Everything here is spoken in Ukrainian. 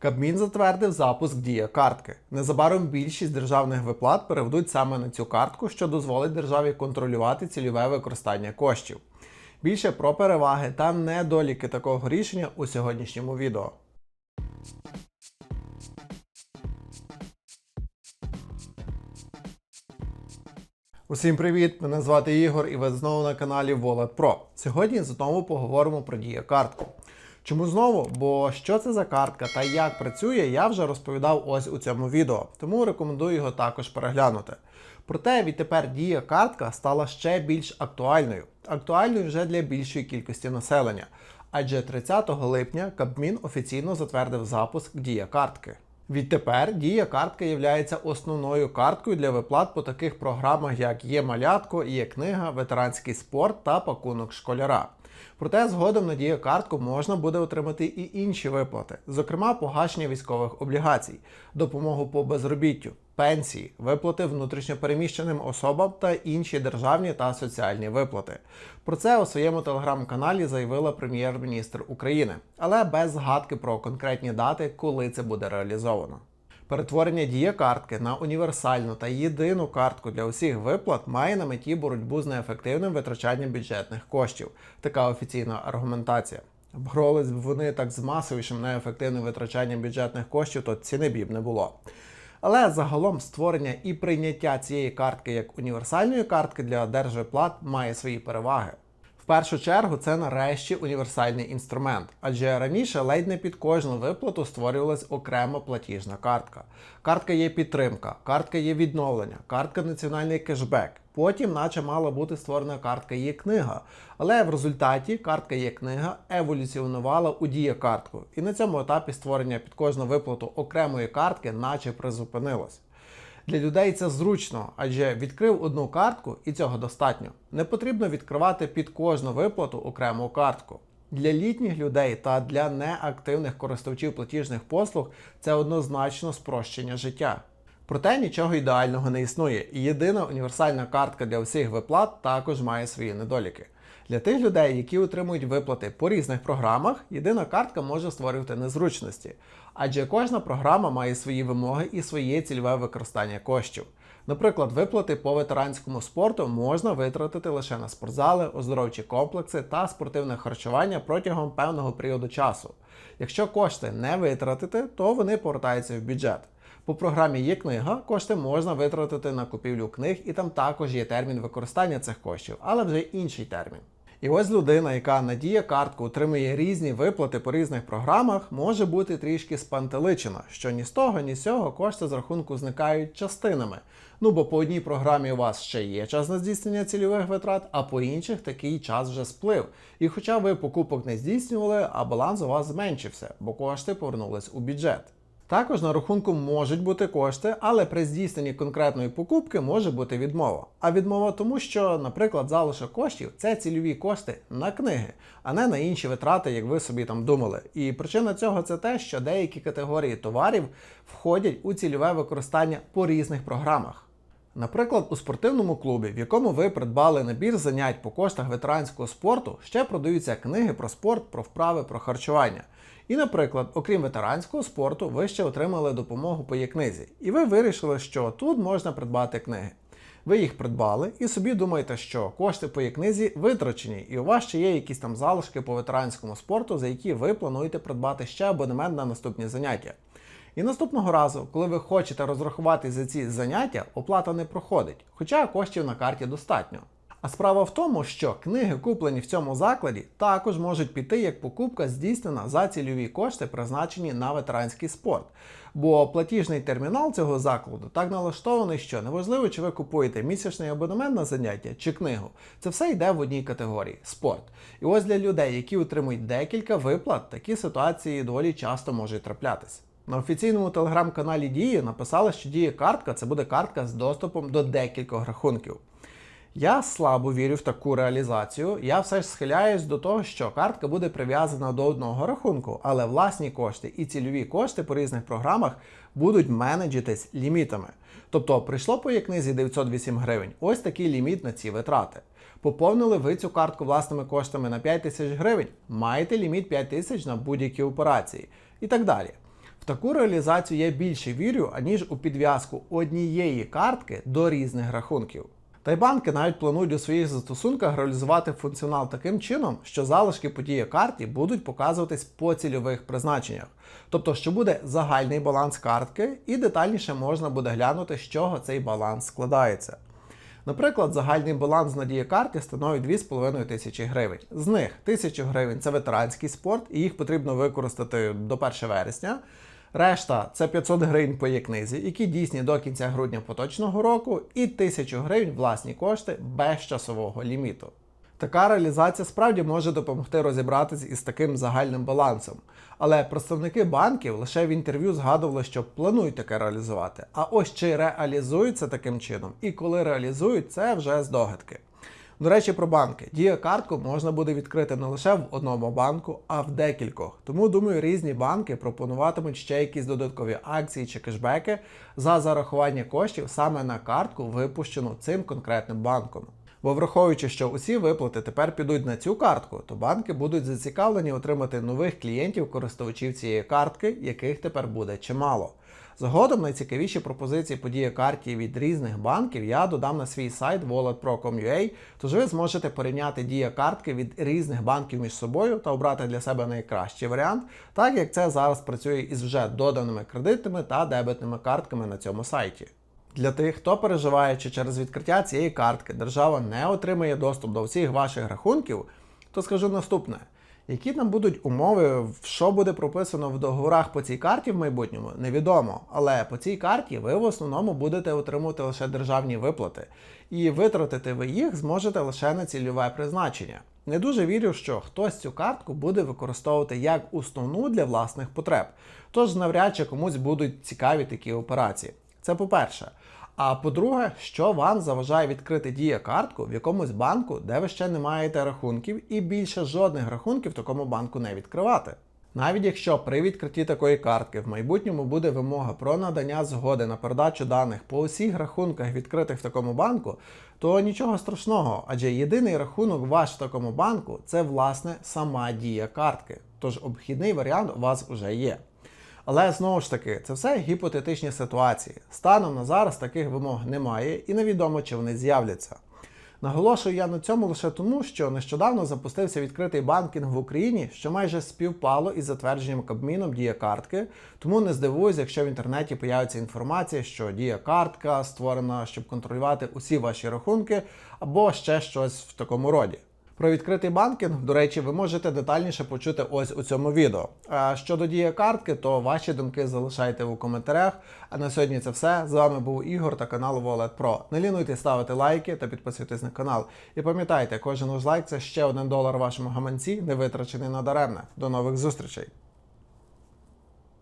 Кабмін затвердив запуск дія картки. Незабаром більшість державних виплат переведуть саме на цю картку, що дозволить державі контролювати цільове використання коштів. Більше про переваги та недоліки такого рішення у сьогоднішньому відео. Усім привіт! Мене звати Ігор і ви знову на каналі Wallet. Сьогодні знову поговоримо про дія картку. Чому знову? Бо що це за картка та як працює, я вже розповідав ось у цьому відео, тому рекомендую його також переглянути. Проте відтепер дія картка стала ще більш актуальною, актуальною вже для більшої кількості населення. Адже 30 липня Кабмін офіційно затвердив запуск дія картки. Відтепер дія картка є основною карткою для виплат по таких програмах, як є малятко, є книга, ветеранський спорт та пакунок школяра. Проте згодом на дію картку можна буде отримати і інші виплати, зокрема погашення військових облігацій, допомогу по безробіттю, пенсії, виплати внутрішньопереміщеним особам та інші державні та соціальні виплати. Про це у своєму телеграм-каналі заявила прем'єр-міністр України, але без згадки про конкретні дати, коли це буде реалізовано. Перетворення дія картки на універсальну та єдину картку для усіх виплат має на меті боротьбу з неефективним витрачанням бюджетних коштів. Така офіційна аргументація. Боролись б вони так з масовішим неефективним витрачанням бюджетних коштів, то ціни б не було. Але загалом створення і прийняття цієї картки як універсальної картки для держвиплат має свої переваги. Першу чергу це нарешті універсальний інструмент, адже раніше ледь не під кожну виплату створювалась окрема платіжна картка. Картка є підтримка, картка є відновлення, картка національний кешбек. Потім, наче мала бути створена картка є книга. Але в результаті картка є книга еволюціонувала у дія картку. І на цьому етапі створення під кожну виплату окремої картки, наче призупинилось. Для людей це зручно, адже відкрив одну картку і цього достатньо. Не потрібно відкривати під кожну виплату окрему картку. Для літніх людей та для неактивних користувачів платіжних послуг це однозначно спрощення життя. Проте нічого ідеального не існує, і єдина універсальна картка для всіх виплат також має свої недоліки. Для тих людей, які отримують виплати по різних програмах, єдина картка може створювати незручності, адже кожна програма має свої вимоги і своє цільове використання коштів. Наприклад, виплати по ветеранському спорту можна витратити лише на спортзали, оздоровчі комплекси та спортивне харчування протягом певного періоду часу. Якщо кошти не витратити, то вони повертаються в бюджет. По програмі є книга, кошти можна витратити на купівлю книг, і там також є термін використання цих коштів, але вже інший термін. І ось людина, яка надіє картку, отримує різні виплати по різних програмах, може бути трішки спантеличена, що ні з того, ні з цього кошти з рахунку зникають частинами. Ну бо по одній програмі у вас ще є час на здійснення цільових витрат, а по інших такий час вже сплив. І хоча ви покупок не здійснювали, а баланс у вас зменшився, бо кошти повернулись у бюджет. Також на рахунку можуть бути кошти, але при здійсненні конкретної покупки може бути відмова. А відмова тому, що, наприклад, залишок коштів це цільові кошти на книги, а не на інші витрати, як ви собі там думали. І причина цього це те, що деякі категорії товарів входять у цільове використання по різних програмах. Наприклад, у спортивному клубі, в якому ви придбали набір занять по коштах ветеранського спорту, ще продаються книги про спорт, про вправи, про харчування. І, наприклад, окрім ветеранського спорту, ви ще отримали допомогу по є-книзі. І ви вирішили, що тут можна придбати книги. Ви їх придбали і собі думаєте, що кошти по є-книзі витрачені, і у вас ще є якісь там залишки по ветеранському спорту, за які ви плануєте придбати ще абонемент на наступні заняття. І наступного разу, коли ви хочете розрахувати за ці заняття, оплата не проходить, хоча коштів на карті достатньо. А справа в тому, що книги, куплені в цьому закладі, також можуть піти як покупка здійснена за цільові кошти, призначені на ветеранський спорт. Бо платіжний термінал цього закладу так налаштований, що неважливо, чи ви купуєте місячний абонемент на заняття чи книгу, це все йде в одній категорії спорт. І ось для людей, які отримують декілька виплат, такі ситуації доволі часто можуть траплятися. На офіційному телеграм-каналі Дії написали, що діє картка це буде картка з доступом до декількох рахунків. Я слабо вірю в таку реалізацію. Я все ж схиляюсь до того, що картка буде прив'язана до одного рахунку, але власні кошти і цільові кошти по різних програмах будуть менеджитись лімітами. Тобто прийшло по є книзі 908 гривень, ось такий ліміт на ці витрати. Поповнили ви цю картку власними коштами на 5 тисяч гривень, маєте ліміт 5 тисяч на будь-які операції і так далі. В таку реалізацію я більше вірю, аніж у підв'язку однієї картки до різних рахунків. Та й банки навіть планують у своїх застосунках реалізувати функціонал таким чином, що залишки по дії карті будуть показуватись по цільових призначеннях. Тобто, що буде загальний баланс картки, і детальніше можна буде глянути, з чого цей баланс складається. Наприклад, загальний баланс на дієкарті становить 2,5 тисячі гривень. З них 1000 гривень це ветеранський спорт, і їх потрібно використати до 1 вересня. Решта це 500 гривень по є-книзі, які дійсні до кінця грудня поточного року, і 1000 гривень власні кошти без часового ліміту. Така реалізація справді може допомогти розібратись із таким загальним балансом. Але представники банків лише в інтерв'ю згадували, що планують таке реалізувати. А ось чи реалізують це таким чином і коли реалізують, це вже здогадки. До речі, про банки. Дія картку можна буде відкрити не лише в одному банку, а в декількох. Тому думаю, різні банки пропонуватимуть ще якісь додаткові акції чи кешбеки за зарахування коштів саме на картку, випущену цим конкретним банком. Бо враховуючи, що усі виплати тепер підуть на цю картку, то банки будуть зацікавлені отримати нових клієнтів користувачів цієї картки, яких тепер буде чимало. Згодом найцікавіші пропозиції по дієкарті від різних банків я додам на свій сайт walletpro.com.ua, тож ви зможете порівняти дієкартки від різних банків між собою та обрати для себе найкращий варіант, так як це зараз працює із вже доданими кредитними та дебетними картками на цьому сайті. Для тих, хто переживає, чи через відкриття цієї картки держава не отримає доступ до всіх ваших рахунків, то скажу наступне. Які там будуть умови, що буде прописано в договорах по цій карті в майбутньому, невідомо. Але по цій карті ви в основному будете отримувати лише державні виплати, і витратити ви їх зможете лише на цільове призначення. Не дуже вірю, що хтось цю картку буде використовувати як основну для власних потреб, тож навряд чи комусь будуть цікаві такі операції. Це по-перше. А по-друге, що вам заважає відкрити дія картку в якомусь банку, де ви ще не маєте рахунків, і більше жодних рахунків в такому банку не відкривати. Навіть якщо при відкритті такої картки в майбутньому буде вимога про надання згоди на передачу даних по усіх рахунках, відкритих в такому банку, то нічого страшного, адже єдиний рахунок ваш в такому банку це власне сама дія картки. Тож обхідний варіант у вас вже є. Але знову ж таки, це все гіпотетичні ситуації. Станом на зараз таких вимог немає і невідомо, чи вони з'являться. Наголошую я на цьому лише тому, що нещодавно запустився відкритий банкінг в Україні, що майже співпало із затвердженням Кабміном дія картки. Тому не здивуюсь, якщо в інтернеті появиться інформація, що дія картка створена, щоб контролювати усі ваші рахунки, або ще щось в такому роді. Про відкритий банкінг, до речі, ви можете детальніше почути ось у цьому відео. А щодо дії картки, то ваші думки залишайте у коментарях. А на сьогодні це все. З вами був Ігор та канал Wallet Pro. Не лінуйте ставити лайки та підписуйтесь на канал. І пам'ятайте, кожен ваш лайк це ще один долар вашому гаманці, не витрачений надаремне. До нових зустрічей!